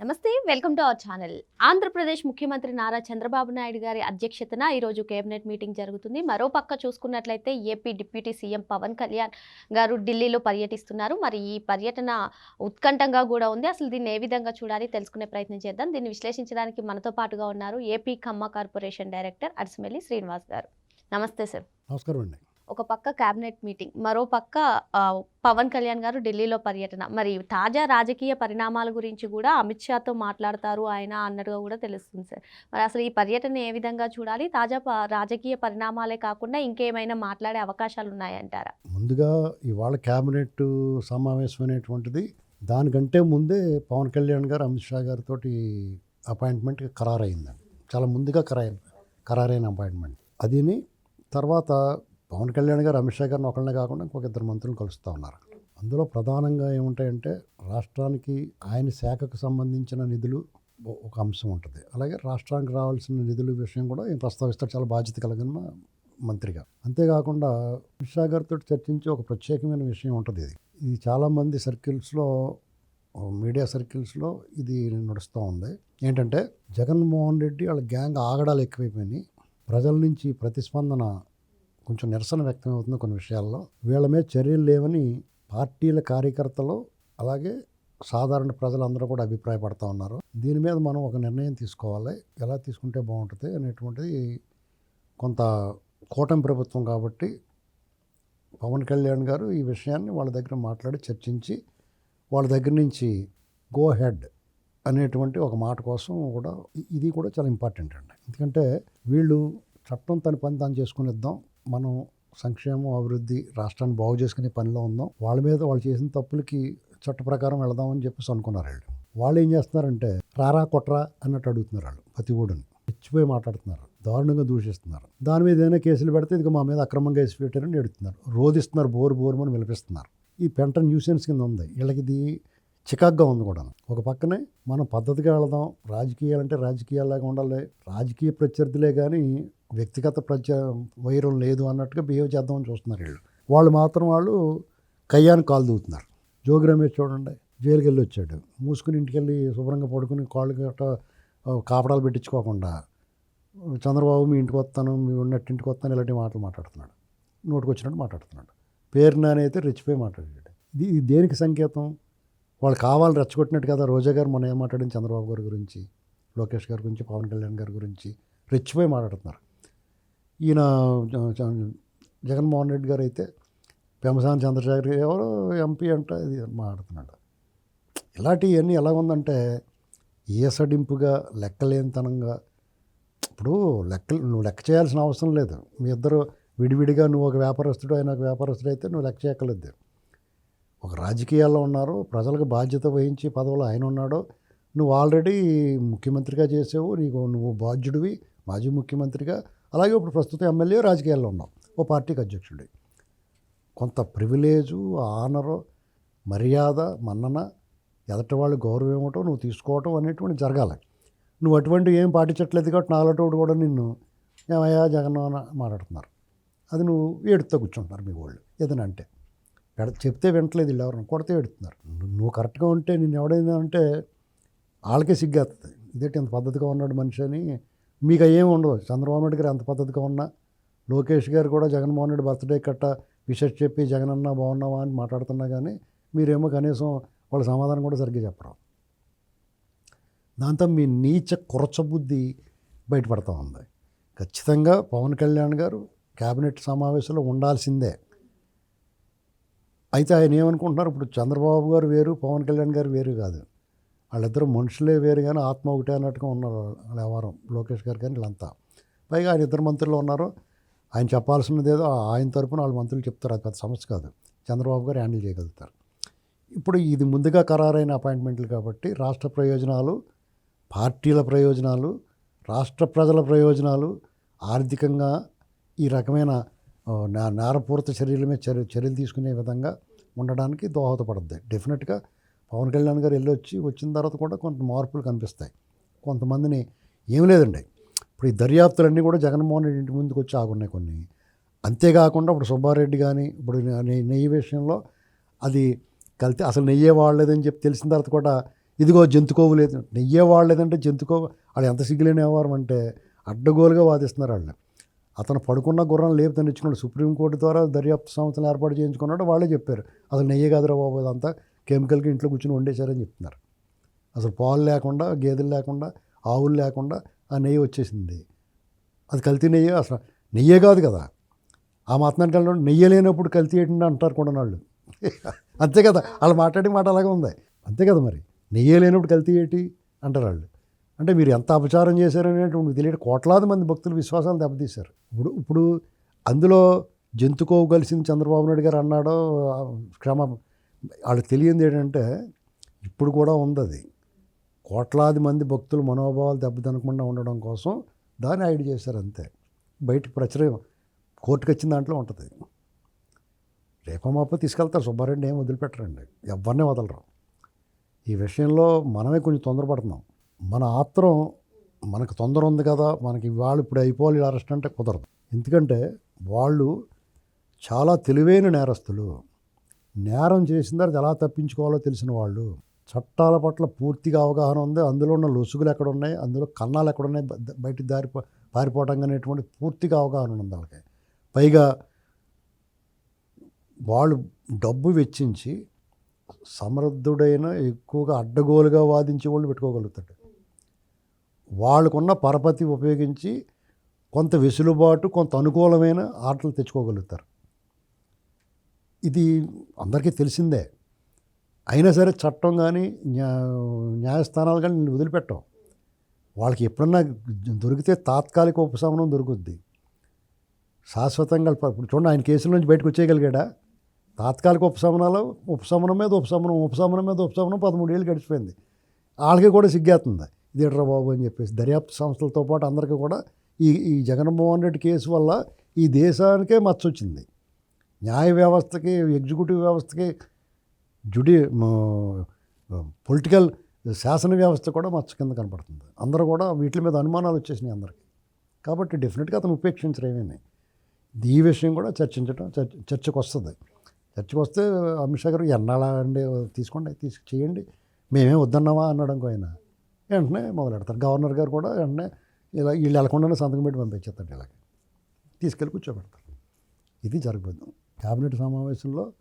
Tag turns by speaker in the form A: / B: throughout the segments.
A: నమస్తే welcome to our channel. Andhra Pradesh ముఖ్యమంత్రి నారా చంద్రబాబు నాయుడు గారి అధ్యక్షతన ఈరోజు కేబినెట్ మీటింగ్ జరుగుతుంది. మరో పక్క చూసుకున్నట్లయితే AP deputy CM Pawan Kalyan garu ఢిల్లీలో పర్యటిస్తున్నారు. మరి ఈ పర్యటన ఉత్కంఠంగా కూడా ఉంది. అసలు దీన్ని ఏ విధంగా చూడాలి తెలుసుకునే ప్రయత్నం చేద్దాం. దీన్ని విశ్లేషించడానికి మనతో పాటుగా ఉన్నారు AP Kamma corporation director Adisimelli Srinivas garu. నమస్తే సార్.
B: నమస్కారం అండి.
A: ఒక పక్క కేబినెట్ మీటింగ్ మరో పక్క పవన్ కళ్యాణ్ గారు ఢిల్లీలో పర్యటన. మరి తాజా రాజకీయ పరిణామాల గురించి కూడా అమిత్ షాతో మాట్లాడతారు ఆయన అన్నట్టుగా కూడా తెలుస్తుంది సార్. మరి అసలు ఈ పర్యటన ఏ విధంగా చూడాలి? తాజా రాజకీయ పరిణామాలే కాకుండా ఇంకేమైనా మాట్లాడే అవకాశాలు ఉన్నాయంటారా?
B: ముందుగా ఇవాళ క్యాబినెట్ సమావేశం అనేటువంటిది దానికంటే ముందే పవన్ కళ్యాణ్ గారు అమిత్ షా గారితో అపాయింట్మెంట్ ఖరారైందండి. చాలా ముందుగా ఖరారు ఖరారైన అపాయింట్మెంట్. అదిని తర్వాత పవన్ కళ్యాణ్ గారు అమిత్ షా గారిని ఒకళ్ళనే కాకుండా ఇంకొక ఇద్దరు మంత్రులు కలుస్తూ ఉన్నారు. అందులో ప్రధానంగా ఏముంటాయంటే రాష్ట్రానికి ఆయన శాఖకు సంబంధించిన నిధులు ఒక అంశం ఉంటుంది. అలాగే రాష్ట్రానికి రావాల్సిన నిధుల విషయం కూడా ఈయన ప్రస్తావిస్తారు చాలా బాధ్యత కలిగిన మంత్రిగా. అంతేకాకుండా అమిత్ షా గారితో చర్చించే ఒక ప్రత్యేకమైన విషయం ఉంటుంది ఇది. ఇది చాలామంది సర్కిల్స్లో మీడియా సర్కిల్స్లో ఇది నడుస్తూ ఉంది. ఏంటంటే జగన్మోహన్ రెడ్డి వాళ్ళ గ్యాంగ్ ఆగడాలు ఎక్కువైపోయినాయి. ప్రజల నుంచి ప్రతిస్పందన కొంచెం నిరసన వ్యక్తం అవుతుంది కొన్ని విషయాల్లో. వీళ్ళ మీద చర్యలు లేవని పార్టీల కార్యకర్తలు అలాగే సాధారణ ప్రజలందరూ కూడా అభిప్రాయపడతా ఉన్నారు. దీని మీద మనం ఒక నిర్ణయం తీసుకోవాలి. ఎలా తీసుకుంటే బాగుంటుంది అనేటువంటిది కొంత కూటమి ప్రభుత్వం కాబట్టి పవన్ కళ్యాణ్ గారు ఈ విషయాన్ని వాళ్ళ దగ్గర మాట్లాడి చర్చించి వాళ్ళ దగ్గర నుంచి గో హెడ్ అనేటువంటి ఒక మాట కోసం కూడా ఇది కూడా చాలా ఇంపార్టెంట్ అండి. ఎందుకంటే వీళ్ళు చట్టం తన పని తాను చేసుకునిద్దాం మనం సంక్షేమం అభివృద్ధి రాష్ట్రాన్ని బాగు చేసుకునే పనిలో ఉందాం వాళ్ళ మీద వాళ్ళు చేసిన తప్పులకి చట్ట ప్రకారం వెళదామని చెప్పేసి అనుకున్నారు వాళ్ళు. వాళ్ళు ఏం చేస్తున్నారంటే రారా కొట్రా అన్నట్టు అడుగుతున్నారు వాళ్ళు ప్రతి ఊడిని ఇచ్చిపోయి మాట్లాడుతున్నారు దారుణంగా దూషిస్తున్నారు. దాని మీద ఏదైనా కేసులు పెడితే ఇది మా మీద అక్రమంగా వేసి పెట్టారని ఎడుతున్నారు రోధిస్తున్నారు బోరు బోరు అని విలపిస్తున్నారు. ఈ పెంట న్యూసెన్స్ కింద ఉంది. వీళ్ళకి ఇది చికాగ్గా ఉంది కూడా. ఒక పక్కనే మనం పద్ధతిగా వెళదాం రాజకీయాలంటే రాజకీయాలాగా ఉండాలి రాజకీయ ప్రత్యర్థులే కానీ వ్యక్తిగత ప్రజ వైరం లేదు అన్నట్టుగా బిహేవ్ చేద్దామని చూస్తున్నారు వీళ్ళు. వాళ్ళు మాత్రం వాళ్ళు కయ్యాన్ని కాలు దూతున్నారు జోగి రమేష్ చూడండి జైలుకి వెళ్ళి వచ్చాడు. మూసుకుని ఇంటికి వెళ్ళి శుభ్రంగా పడుకుని కాళ్ళు గట్ట కాపడాలు పెట్టించుకోకుండా చంద్రబాబు మీ ఇంటికి వస్తాను మీ ఉన్నట్టు ఇంటికి వస్తాను ఇలాంటి మాటలు మాట్లాడుతున్నాడు. నోటికి వచ్చినట్టు మాట్లాడుతున్నాడు. పేరునాని అయితే రెచ్చిపోయి మాట్లాడాడు. ఇది ఇది దేనికి సంకేతం? వాళ్ళు కావాలి రెచ్చగొట్టినట్టు కదా రోజా గారు మొన్న ఏం మాట్లాడింది చంద్రబాబు గారి గురించి లోకేష్ గారి గురించి పవన్ కళ్యాణ్ గారి గురించి? రెచ్చిపోయి మాట్లాడుతున్నారు. ఈయన జగన్మోహన్ రెడ్డి గారు అయితే పెమసాని చంద్రశేఖర్ ఎవరు ఎంపీ అంటే ఇది మాట్లాడుతున్నాడు. ఇలాంటివన్నీ ఎలా ఉందంటే ఈసడింపుగా లెక్కలేనితనంగా ఇప్పుడు లెక్క నువ్వు లెక్క చేయాల్సిన అవసరం లేదు. మీ ఇద్దరు విడివిడిగా నువ్వు ఒక వ్యాపారస్తుడు ఆయన ఒక వ్యాపారస్తుడు అయితే నువ్వు లెక్క చేయక్కలేదు ఒక రాజకీయాల్లో ఉన్నారు ప్రజలకు బాధ్యత వహించి పదవులు ఆయన ఉన్నాడు నువ్వు ఆల్రెడీ ముఖ్యమంత్రిగా చేసావు నీకు నువ్వు బాధ్యుడివి మాజీ ముఖ్యమంత్రిగా అలాగే ఇప్పుడు ప్రస్తుతం ఎమ్మెల్యే రాజకీయాల్లో ఉన్నాం. ఓ పార్టీకి అధ్యక్షుడి. కొంత ప్రివిలేజు ఆనరు మర్యాద మన్నన ఎదటి వాళ్ళు గౌరవం ఇవ్వటం నువ్వు తీసుకోవటం అనేటువంటి జరగాలి. నువ్వు అటువంటి ఏం పాటించట్లేదు కాబట్టి నాలటోడు కూడా నిన్ను ఏమయ్యా జగన్ మాట్లాడుతున్నారు. అది నువ్వు ఏడుతో కూర్చుంటున్నారు మీ వాళ్ళు. ఏదైనా అంటే. చెప్తే వింటలేదు వీళ్ళు ఎవరు కొడితే ఏడుతున్నారు నువ్వు- కరెక్ట్గా ఉంటే నేను ఎవడైనా అంటే వాళ్ళకే సిగ్గేస్తుంది ఇదేంటి ఇంత పద్ధతిగా ఉన్నాడు మనిషి అని మీకు ఏమి ఉండదు. చంద్రబాబు నాయుడు గారు ఎంత పద్ధతిగా ఉన్నా లోకేష్ గారు కూడా జగన్మోహన్ రెడ్డి బర్త్డే కట్ట విషెస్ చెప్పి జగన్ అన్న బాగున్నావా? అని మాట్లాడుతున్నా కానీ మీరేమో కనీసం వాళ్ళ సమాధానం కూడా సరిగ్గా చెప్పరు. దాంతో మీ నీచ కురచబుద్ధి బయటపడతా ఉంది. ఖచ్చితంగా పవన్ కళ్యాణ్ గారు కేబినెట్ సమావేశంలో ఉండాల్సిందే. అయితే ఆయన ఏమనుకుంటున్నారు? ఇప్పుడు చంద్రబాబు గారు వేరు పవన్ కళ్యాణ్ గారు వేరు కాదు. వాళ్ళిద్దరు మనుషులే వేరు కానీ ఆత్మ ఒకటే అన్నట్టుగా ఉన్నారు వాళ్ళ వ్యవహారం. లోకేష్ గారు కానీ వీళ్ళంతా. పైగా ఆయన ఇద్దరు మంత్రులు ఉన్నారు. ఆయన చెప్పాల్సినది ఏదో ఆయన తరపున వాళ్ళ మంత్రులు చెప్తారు. అది పెద్ద సమస్య కాదు. చంద్రబాబు గారు హ్యాండిల్ చేయగలుగుతారు. ఇప్పుడు ఇది ముందుగా ఖరారైన అపాయింట్మెంట్లు కాబట్టి రాష్ట్ర ప్రయోజనాలు పార్టీల ప్రయోజనాలు రాష్ట్ర ప్రజల ప్రయోజనాలు ఆర్థికంగా ఈ రకమైన నేరపూర్త నేరపూరిత చర్యల మీద చర్య చర్యలు తీసుకునే విధంగా ఉండడానికి దోహదపడుద్ది. డెఫినెట్గా పవన్ కళ్యాణ్ గారు వెళ్ళొచ్చి వచ్చిన తర్వాత కూడా కొంత మార్పులు కనిపిస్తాయి. కొంతమందిని ఏం లేదండి. ఇప్పుడు ఈ దర్యాప్తులన్నీ కూడా జగన్మోహన్ రెడ్డి ఇంటి ముందుకు వచ్చి ఆగున్నాయి కొన్ని. అంతేకాకుండా ఇప్పుడు సుబ్బారెడ్డి కానీ ఇప్పుడు నెయ్యి విషయంలో అది కలితే అసలు నెయ్యే వాడలేదని చెప్పి తెలిసిన తర్వాత కూడా ఇదిగో జంతుకోవు లేదు. నెయ్యే వాడలేదంటే జంతుకో వాళ్ళు ఎంత సిగ్గులేని వ్యవహారం అంటే అడ్డగోలుగా వాదిస్తున్నారు వాళ్ళు అతను పడుకున్న గుర్రం లేపు తెచ్చుకున్నాడు సుప్రీంకోర్టు ద్వారా దర్యాప్తు సంస్థలు ఏర్పాటు చేయించుకున్నాడు వాళ్ళే చెప్పారు. అసలు నెయ్యి కాదురా బాబు అదంతా కెమికల్కి ఇంట్లో కూర్చొని వండేశారని చెప్తున్నారు. అసలు పాలు లేకుండా గేదెలు లేకుండా ఆవులు లేకుండా ఆ నెయ్యి వచ్చేసింది. అది కల్తీ నెయ్యి అసలు నెయ్యే కాదు కదా. ఆ మాత్రానికి వెళ్ళడం నెయ్యి లేనప్పుడు కల్తీ ఏంటంటే అంటారు కూడా వాళ్ళు అంతే కదా. వాళ్ళు మాట్లాడే మాట అలాగే ఉంది. అంతే కదా మరి. నెయ్యి లేనప్పుడు కల్తీ ఏంటి? అంటారు వాళ్ళు. అంటే మీరు ఎంత అపచారం చేశారనేటువంటి తెలియదు. కోట్లాది మంది భక్తులు విశ్వాసాలు దెబ్బతీశారు. ఇప్పుడు ఇప్పుడు అందులో జంతుకోవు కలిసింది చంద్రబాబు నాయుడు గారు అన్నాడో క్షమ వాళ్ళకి తెలియంది ఏంటంటే ఇప్పుడు కూడా ఉంది అది. కోట్లాది మంది భక్తులు మనోభావాలు దెబ్బతినకుండా ఉండడం కోసం దాన్ని ఐడి చేశారు అంతే. బయటికి ప్రచురం కోర్టుకు వచ్చిన దాంట్లో ఉంటుంది. రేపమాప తీసుకెళ్తారు. సుబ్బారెడ్డి ఏం వదిలిపెట్టరండి. ఎవరిని వదలరు. ఈ విషయంలో మనమే కొంచెం తొందరపడుతున్నాం. మన ఆత్రం మనకు తొందర ఉంది కదా మనకి వాళ్ళు ఇప్పుడు అయిపోవాలి అరెస్ట్ అంటే కుదరదు. ఎందుకంటే వాళ్ళు చాలా తెలివైన నేరస్తులు. నేరం చేసిన తర్వాత ఎలా తప్పించుకోవాలో తెలిసిన వాళ్ళు చట్టాల పట్ల పూర్తిగా అవగాహన ఉంది. అందులో ఉన్న లొసుగులు ఎక్కడ ఉన్నాయి అందులో కన్నాలు ఎక్కడ ఉన్నాయి బయటికి దారి పారిపోవటం అనేటువంటి పూర్తిగా అవగాహన ఉంది వాళ్ళకి. పైగా వాళ్ళు డబ్బు వెచ్చించి సమర్థుడైన ఎక్కువగా అడ్డగోలుగా వాదించే వాళ్ళు పెట్టుకోగలుగుతాడు. వాళ్ళకున్న పరపతి ఉపయోగించి కొంత వెసులుబాటు కొంత అనుకూలమైన ఆటలు తెచ్చుకోగలుగుతారు. ఇది అందరికీ తెలిసిందే. అయినా సరే చట్టం కానీ న్యా న్యాయస్థానాలు కానీ నిన్ను వదిలిపెట్టవు. వాళ్ళకి ఎప్పుడన్నా దొరికితే తాత్కాలిక ఉపశమనం దొరుకుద్ది. శాశ్వతంగా ఇప్పుడు చూడండి ఆయన కేసుల నుంచి బయటకు వచ్చేయగలిగాడా? తాత్కాలిక ఉపశమనాలు ఉపశమనం మీద ఉపశమనం ఉపశమనం మీద ఉపశమనం పదమూడు ఏళ్ళు గడిచిపోయింది. వాళ్ళకి కూడా సిగ్గేస్తుంది ఇదేట్రా బాబు అని చెప్పేసి. దర్యాప్తు సంస్థలతో పాటు అందరికీ కూడా ఈ ఈ జగన్మోహన్ రెడ్డి కేసు వల్ల ఈ దేశానికే మచ్చొచ్చింది. న్యాయ వ్యవస్థకి ఎగ్జిక్యూటివ్ వ్యవస్థకి జుడి పొలిటికల్ శాసన వ్యవస్థ కూడా మచ్చ కింద కనపడుతుంది. అందరూ కూడా వీటి మీద అనుమానాలు వచ్చేసినాయి అందరికీ. కాబట్టి డెఫినెట్గా అతను ఉపేక్షించరు ఈ విషయం కూడా చర్చించడం చర్చ చర్చకు వస్తుంది చర్చకు వస్తే అమిత్ షా గారు ఎన్నాళ్ళ అండి తీసుకోండి తీసుకు చేయండి. మేమే వద్దన్నామా? అన్నాడు ఇంకో ఆయన. వెంటనే మొదలు పెడతారు గవర్నర్ గారు కూడా వెంటనే ఇలా వీళ్ళు వెళ్ళకుండానే సంతకం పెట్టి పంపించేస్తాడు ఇలాగ. తీసుకెళ్ళి కూర్చోబెడతారు. ఇది జరగబోద్దు క్యాబినెట్ సమావేశంలో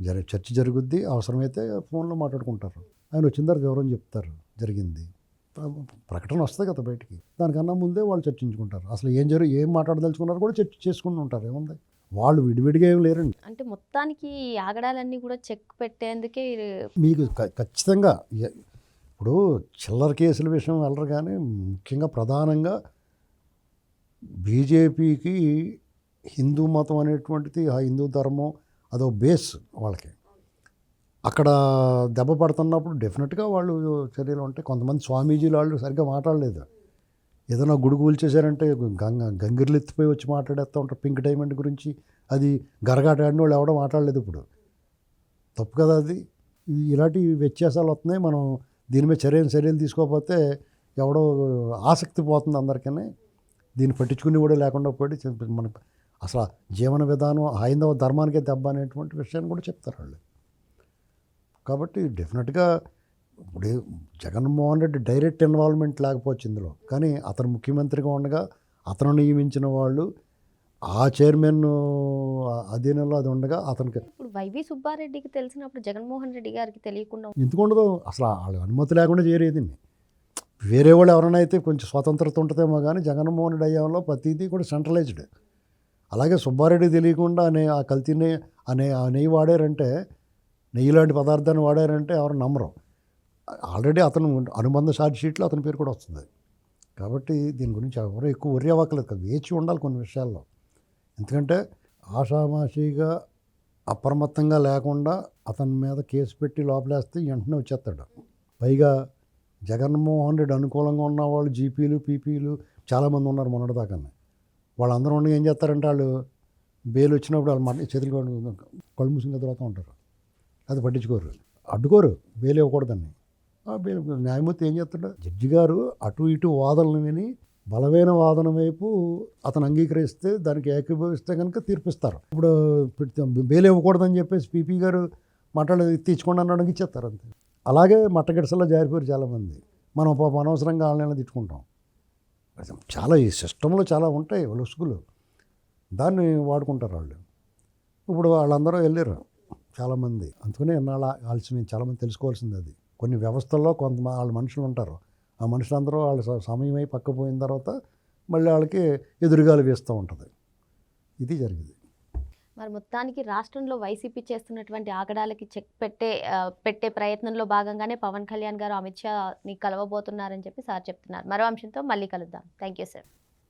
B: జరి చర్చ జరుగుద్ది అవసరమైతే ఫోన్లో మాట్లాడుకుంటారు. ఆయన వచ్చిన తర్వాత వివరం చెప్తారు జరిగింది. ప్ర- ప్రకటన వస్తుంది కదా బయటికి. దానికన్నా ముందే వాళ్ళు చర్చించుకుంటారు. అసలు ఏం జరుగు ఏం మాట్లాడదలుచుకున్నారు కూడా చర్చ చేసుకుంటూ ఉంటారు ఏముంది? వాళ్ళు విడివిడిగా ఏం లేరండి.
A: అంటే మొత్తానికి ఆగడాలన్నీ కూడా చెక్ పెట్టేందుకే
B: మీకు ఖచ్చితంగా ఇప్పుడు చిల్లర కేసుల విషయం వెళ్ళరు కానీ ముఖ్యంగా ప్రధానంగా బీజేపీకి హిందూ మతం అనేటువంటిది ఆ హిందూ ధర్మం అదో బేస్ వాళ్ళకి. అక్కడ దెబ్బ పడుతున్నప్పుడు డెఫినెట్గా వాళ్ళు చర్యలు ఉంటాయి. కొంతమంది స్వామీజీలు వాళ్ళు సరిగ్గా మాట్లాడలేదు. ఏదైనా గుడి కూల్చేశారంటే గంగ గంగిర్లు ఎత్తిపోయి వచ్చి మాట్లాడేస్తూ ఉంటారు. పింక్ డైమండ్ గురించి అది గరగాట ఆడిన వాళ్ళు ఎవడో మాట్లాడలేదు ఇప్పుడు. తప్పు కదా అది. ఇలాంటి వ్యత్యాసాలు వస్తున్నాయి. మనం దీని మీద చర్యలు చర్యలు తీసుకోకపోతే ఎవడో ఆసక్తి పోతుంది అందరికీ దీన్ని పట్టించుకుని కూడా లేకుండా పోయి మన అసలు జీవన విధానం హైందవ ధర్మానికే దెబ్బ అనేటువంటి విషయాన్ని కూడా చెప్తారు వాళ్ళు. కాబట్టి డెఫినెట్గా ఇప్పుడు జగన్మోహన్ రెడ్డి డైరెక్ట్ ఇన్వాల్వ్మెంట్ లేకపోవచ్చు ఇందులో. కానీ అతను ముఖ్యమంత్రిగా ఉండగా అతను నియమించిన వాళ్ళు ఆ చైర్మన్ అధీనంలో అది ఉండగా అతనికి
A: ఇప్పుడు వైవి సుబ్బారెడ్డికి తెలిసినప్పుడు జగన్మోహన్ రెడ్డి గారికి తెలియకుండా
B: ఎందుకు ఉండదు? అసలు వాళ్ళ అనుమతి లేకుండా చేయలేదు వేరే వాళ్ళు ఎవరైనా అయితే కొంచెం స్వతంత్రత ఉంటుందేమో కానీ జగన్మోహన్ రెడ్డి అయ్యంలో ప్రతిదీ కూడా సెంట్రలైజ్డ్ అలాగే సుబ్బారెడ్డి తెలియకుండా అనే ఆ కల్తీ నెయ్యి అనే ఆ నెయ్యి వాడారంటే నెయ్యి లాంటి పదార్థాన్ని వాడారంటే ఎవరు నమ్మరు. ఆల్రెడీ అతను అనుబంధ ఛార్జ్ షీట్లో అతని పేరు కూడా వస్తుంది. కాబట్టి దీని గురించి ఎవరు ఎక్కువ worry అవ్వకలేదు కదా వేచి ఉండాలి కొన్ని విషయాల్లో. ఎందుకంటే ఆషామాషిగా అప్రమత్తంగా లేకుండా అతని మీద కేసు పెట్టి లోపలేస్తే వెంటనే వచ్చేస్తాడు. పైగా జగన్మోహన్ రెడ్డి అనుకూలంగా ఉన్న వాళ్ళు జీపీలు పీపీలు చాలామంది ఉన్నారు మొన్నటిదాకానే. వాళ్ళందరూ ఉండగా ఏం చేస్తారంటే వాళ్ళు బెయిల్ వచ్చినప్పుడు వాళ్ళు మన చేతులు కళ్ళు- మూసిన తర్వాత ఉంటారు. అది పట్టించుకోరు. అడ్డుకోరు. బెయిల్ ఇవ్వకూడదని. బెయిల్ న్యాయమూర్తి ఏం చేస్తాడు? జడ్జి గారు అటు ఇటు వాదనలు విని బలమైన వాదన వైపు అతను అంగీకరిస్తే దానికి ఏకీభవిస్తే కనుక తీర్పిస్తారు. ఇప్పుడు పెడితే బెయిల్ ఇవ్వకూడదని చెప్పేసి పీపీ గారు మాట్లాడేది తీర్చుకోండి అన్నాడు ఇచ్చేస్తారు అంతే. అలాగే మట్టగిడసలో జారిపోయారు చాలామంది. మనం పాపం అనవసరంగా ఆన్లైన్లో తిట్టుకుంటాం. చాలా ఈ సిస్టంలో చాలా ఉంటాయి లొసుగులు దాన్ని వాడుకుంటారు వాళ్ళు. ఇప్పుడు వాళ్ళందరూ వెళ్ళారు చాలామంది. అందుకనే ఎన్నాళ్ళ ఆలస్యం చాలామంది తెలుసుకోవాల్సింది అది. కొన్ని వ్యవస్థల్లో కొంత వాళ్ళ మనుషులు ఉంటారు. ఆ మనుషులందరూ వాళ్ళ సమయమై పక్కపోయిన తర్వాత మళ్ళీ వాళ్ళకి ఎదురుగాలు వేస్తూ ఉంటుంది. ఇది జరిగింది.
A: మరి మొత్తానికి రాష్ట్రంలో వైసీపీ చేస్తున్నటువంటి ఆగడాలకి చెక్ పెట్టే పెట్టే ప్రయత్నంలో భాగంగానే పవన్ కళ్యాణ్ గారు అమిత్ షాని కలవబోతున్నారని చెప్పి సార్ చెప్తున్నారు. మరో అంశంతో మళ్ళీ కలుద్దాం. Thank you sir.